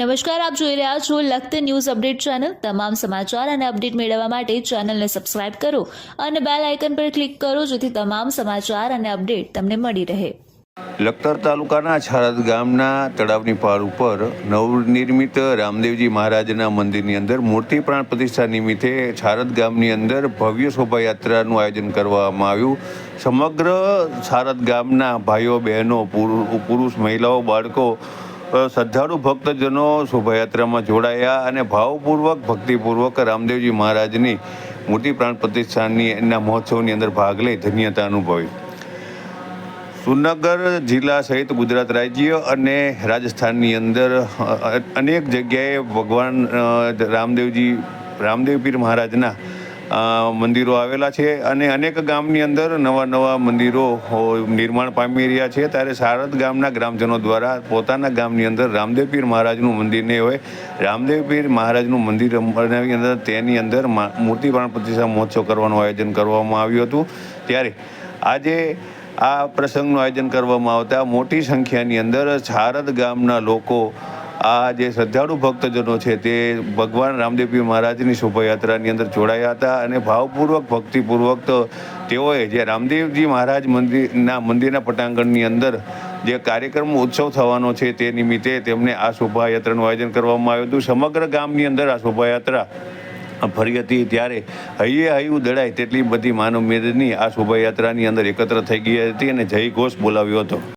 નમસ્કાર, આપ જોઈ રહ્યા છો લખત ન્યૂઝ અપડેટ ચેનલ. તમામ સમાચાર અને અપડેટ મેળવવા માટે ચેનલને સબસ્ક્રાઇબ કરો અને બેલ આઇકન પર ક્લિક કરો જેથી તમામ સમાચાર અને અપડેટ તમને મળી રહે. લખતર તાલુકાના છારદ ગામના તળાવની પાર ઉપર નવનિર્મિત રામદેવજી મહારાજના મંદિરની અંદર મૂર્તિ પ્રાણ પ્રતિષ્ઠા નિમિત્તે છારદ ગામની અંદર ભવ્ય શોભાયાત્રાનું આયોજન કરવામાં આવ્યું. સમગ્ર છારદ ગામના ભાઈઓ, બહેનો, પુરુ- પુરુષ, મહિલાઓ, બાળકો શ્રદ્ધાળુ ભક્તજનો શોભાયાત્રામાં જોડાયા અને ભાવપૂર્વક, ભક્તિપૂર્વક રામદેવજી મહારાજની મૂર્તિ પ્રાણ પ્રતિષ્ઠાનની એના મહોત્સવની અંદર ભાગ લઈ ધન્યતા અનુભવી. સુરનગર જિલ્લા સહિત ગુજરાત રાજ્ય અને રાજસ્થાનની અંદર અનેક જગ્યાએ ભગવાન રામદેવજી, રામદેવ પીર મહારાજના મંદિરો આવેલા છે અને અનેક ગામની અંદર નવા નવા મંદિરો નિર્માણ પામી રહ્યા છે. ત્યારે સારદ ગામના ગ્રામજનો દ્વારા પોતાના ગામની અંદર રામદેવ પીર મહારાજનું નહીં હોય, રામદેવ પીર મહારાજનું મંદિર બનાવી અંદર તેની અંદર મૂર્તિ પ્રાણ પ્રતિષ્ઠા મહોત્સવ કરવાનું આયોજન કરવામાં આવ્યું હતું. ત્યારે આજે આ પ્રસંગનું આયોજન કરવામાં આવતા મોટી સંખ્યાની અંદર સારદ ગામના લોકો આ જે શ્રદ્ધાળુ ભક્તજનો છે તે ભગવાન રામદેવજી મહારાજની શોભાયાત્રાની અંદર જોડાયા હતા અને ભાવપૂર્વક, ભક્તિપૂર્વક તેઓએ જે રામદેવજી મહારાજ મંદિરના મંદિરના પટાંગણની અંદર જે કાર્યક્રમ ઉત્સવ થવાનો છે તે નિમિત્તે તેમને આ શોભાયાત્રાનું આયોજન કરવામાં આવ્યું હતું. સમગ્ર ગામની અંદર આ શોભાયાત્રા ફરી હતી. ત્યારે હૈયે હૈયું દડાય તેટલી બધી માનવ મેદની આ શોભાયાત્રાની અંદર એકત્ર થઈ ગઈ હતી અને જય ઘોષ બોલાવ્યો હતો.